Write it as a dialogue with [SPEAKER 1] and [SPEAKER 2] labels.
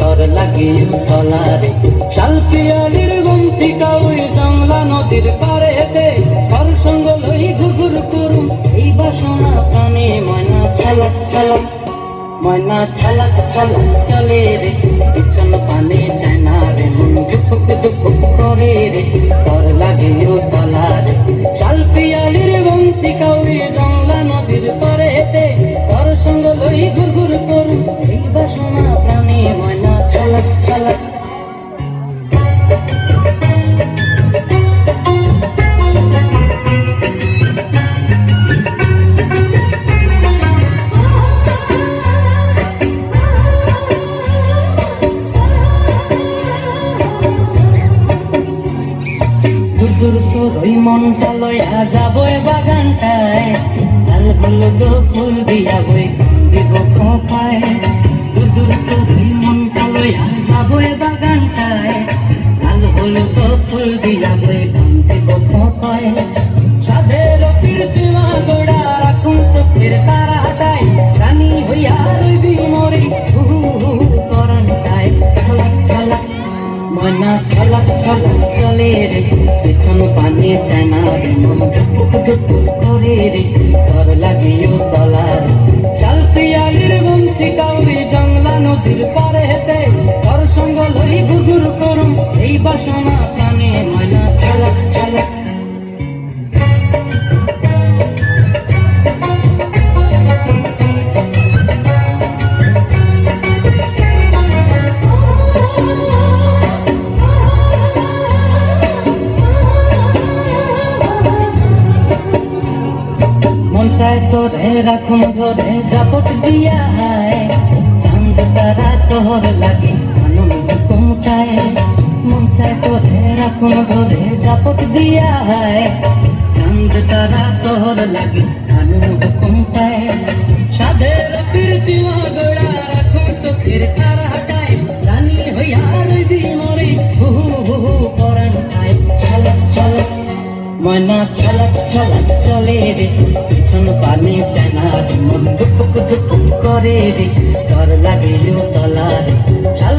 [SPEAKER 1] তর লাগে তলারে। জংলা নদীর পারেতে ঘর সঙ্গ লই ঘুঘুর করুম, এই বাসনা কানে ময়না ময়না চলে রে, পিছন পানে যায় না রে। ওই মনটা লয়া যাব বাগানটায়। লাল হলুদ ফুল দিয়া বই দিব খোপায় দূর দূর তো ওই মনটা লয়া যাব বাগানটায়। লাল হলুদ ফুল দিয়া বই দিব খোপায় ময়না ছলক ছলক চলে রে। পেছন পানে চায় রে মন। দুপুক দুপুক করে রে, ঘর লাগিও তলা রে শাল পিয়ালির বন্তি কাউরি জংলা নদীর পারে হেতে ঘর সঙ্গ লই গুগুর করুম, এই বাসনা চায় তোরে রাখুন ধরে, জাপট দিয়া হায় চাঁদ তারা তোর লাগে, আনন্দ কুমটায়। মন চায় তোরে রাখুন ধরে, জাপট দিয়া হায় চাঁদ তারা তোর লাগে, আনন্দ কুমটায়। সাধের কীর্তিমা গোড়া রাখুন চোখের তারা হাটায় রানী হইয়া রইবি মরি হু হু হু পরাণ খায় ছলক ছলক ময়না ছলক ছলক চলে রে। মন দুপুক দুপুক করে রে। ডর লাগিল তলা রে। শাল